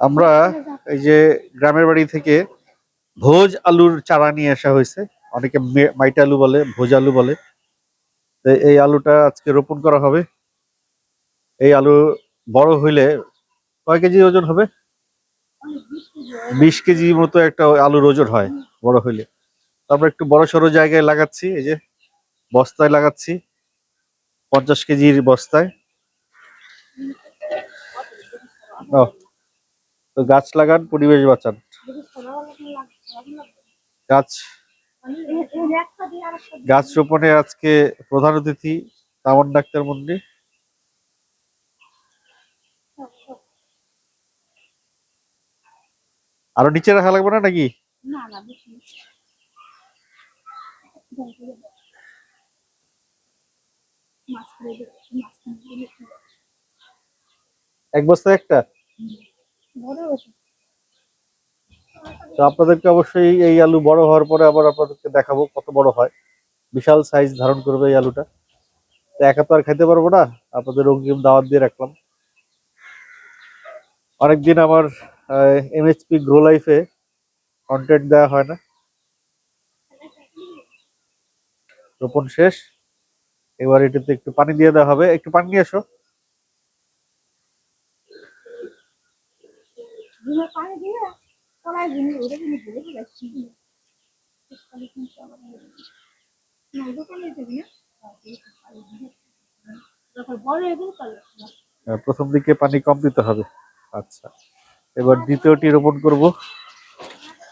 আমরা এই যে গ্রামের বাড়ি থেকে ভোজ আলুর চারা নিয়ে আসা হয়েছে। অনেকে মাইটা আলু বলে ভোজ আলু বলে। এই আলুটা আজকে রোপণ করা হবে। এই আলু বড় হইলে কয় কেজি ওজন হবে? বিশ কেজি মতো একটা আলুর ওজন হয় বড় হইলে। তারপর একটু বড় সড়ো জায়গায় লাগাচ্ছি এই যে বস্তায় লাগাচ্ছি পঞ্চাশ কেজির বস্তায়। ও, তো গাছ লাগান, পরিবেশ বাঁচান। গাছ গাছ রোপণে আজকে প্রধান অতিথি তামন ডাক্তার মন্ডি আরও নিচে রাখা লাগবে না নাকি? এক বস্তা একটা? তো আপনাদেরকে অবশ্যই এই আলু বড় হওয়ার পরে আবার আপনাদেরকে দেখাবো কত বড় হয়। বিশাল সাইজ ধারণ করবে এই আলুটা। তো একা তো আর খাইতে পারব না, আপনাদের অগ্রিম দাওয়াত দিয়ে রাখলাম। অনেকদিন আমার এমএসপি গ্রো লাইফে কন্টেন্ট দেওয়া হয় না। রোপণ শেষ। এবার এটাতে একটু পানি দিয়ে দেওয়া হবে। একটু পানি নিয়ে এসো। ডিমের পানি দিয়ে ওটা গেল তাহলে আহ, প্রথম দিকে পানি কম দিতে হবে। আচ্ছা এবার দ্বিতীয়টি রোপণ করব।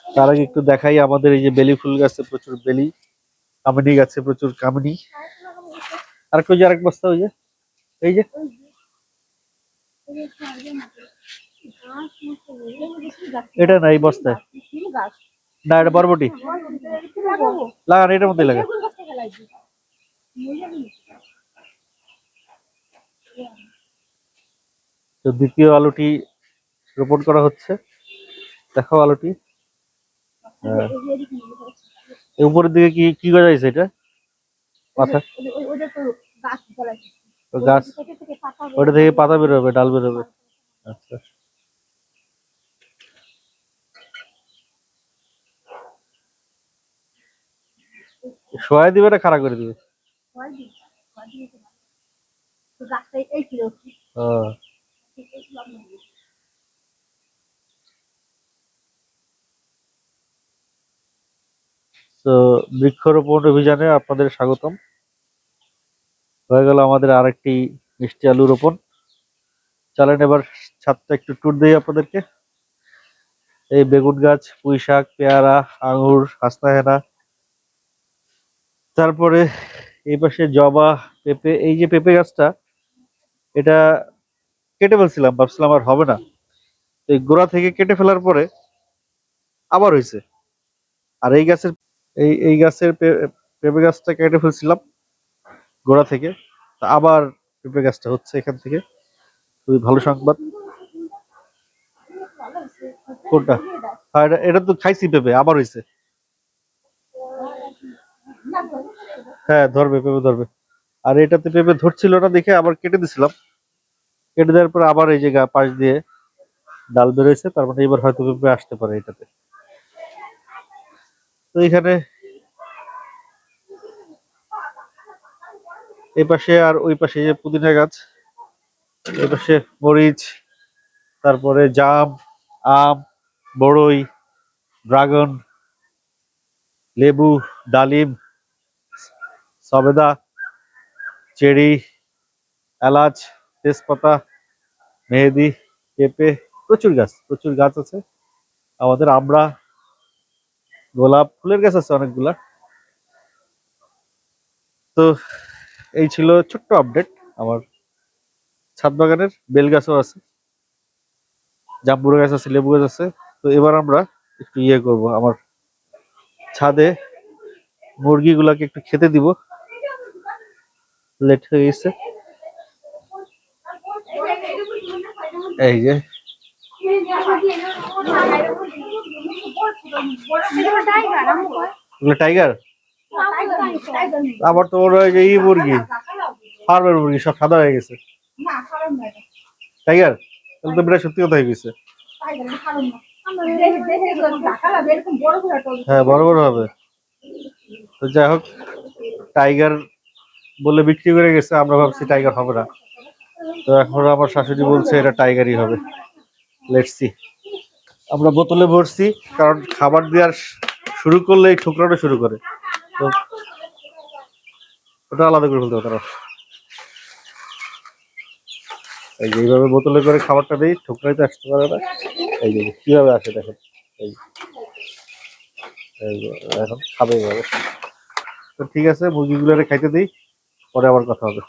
তার আগে একটু দেখাই আমাদের এই যে বেলি ফুল গাছে প্রচুর বেলি কামিনী গাছে প্রচুর কামিনী। আর ওই যে আরেক বস্তা ওই যে এই যে। এটা না, এই বস্তায়। না, এটা বরবটি। লাগান, এটার মধ্যে লাগা বেগুন গাছ থেকে লাগবে তো দ্বিতীয় আলুটি রোপণ করা হচ্ছে। দেখো আলুটি। হ্যাঁ। উপরের দিকে কি কি গজাইছে এটা? মাথা ওটা তো গাছ পাতা? ওটা থেকে পাতা বেরোবে, ডাল বেরোবে। আচ্ছা। শোয়া দিবে না খাড়া করে দিবে? তো বৃক্ষরোপণ অভিযানে আপনাদের স্বাগতম। হয়ে গেল আমাদের আরেকটি মিষ্টি আলু রোপণ। চলেন এবার ছাদটা একটু ট্যুর দিই আপনাদেরকে। এই বেগুন গাছ পুঁই শাক পেয়ারা আঙুর হাসনা হেনা তারপরে এই পাশে জবা, পেঁপে, এই যে পেঁপে গাছটা, এটা কেটে ফেলছিলাম, ভাবছিলাম আর হবে না। তো এই গোড়া থেকে কেটে ফেলার পরে আবার হয়েছে। আর এই গাছের, এই এই গাছের পেঁপে গাছটা কেটে ফেলছিলাম গোড়া থেকে। তা আবার পেঁপে গাছটা হচ্ছে এখান থেকে। খুবই ভালো সংবাদ। কোনটা? হ্যাঁ এটা তো খাইছি পেঁপে, আবার হয়েছে। হ্যাঁ ধরবে, পেঁপে ধরবে। আর এটাতে পেঁপে ধরছিল না দেখে আবার কেটে দিছিলাম। কেটে দেওয়ার পর আবার এই যে গা- পাশ দিয়ে ডাল বেরোয়েছে, তার মানে এবার হয়তো পেঁপে আসতে পারে এটাতে। তো এখানে এই পাশে আর ওই পাশে যে পুদিনা গাছ এই পাশে মরিচ, তারপরে জাম, আম, বড়ই, ড্রাগন, লেবু, ডালিম সবেদা, চেরি, এলাচ, তেজপাতা, মেহেদি, পেঁপে, প্রচুর গাছ প্রচুর গাছ আছে। আমাদের আমড়া গোলাপ ফুলের গাছ আছে অনেকগুলা। তো এই ছিল ছোট্ট আপডেট আমার ছাদ বাগানের বেল গাছও আছে, জাম্বুরা গাছ আছে, লেবু গাছ আছে। তো এবার আমরা একটু ইয়ে করব, আমার ছাদে মুরগিগুলাকে একটু খেতে দিব। লেট হয়ে গেছে। এই যে। টাইগার? আবার তো ওর ওই যে ই মুরগি ফার্মের মুরগি সব সাদা হয়ে গেছে। টাইগার তাহলে তো বেটা সত্যি কথা হয়ে গেছে। হ্যাঁ বড় বড় হবে। তো যাই হোক টাইগার বলে বিক্রি করে গেছে, আমরা ভাবছি টাইগার হবে না। তো এখন আমার শাশুড়ি বলছে, এটা টাইগারই হবে। লেটসি আমরা বোতলে ভরছি, কারণ খাবার দেওয়ার শুরু করলে এই ঠুকরানো শুরু করে। তো ওটা আলাদা করে ফেলতে হবে তারা এই যে এইভাবে বোতলে করে খাবারটা দিই ঠুকরাইতে আসতে পারে না। এই যে, কীভাবে আসে দেখেন? এই এখন খাবে এইভাবে। তো ঠিক আছে, মুরগিগুলোরে খাইতে দিই। পরে আবার কথা হবে।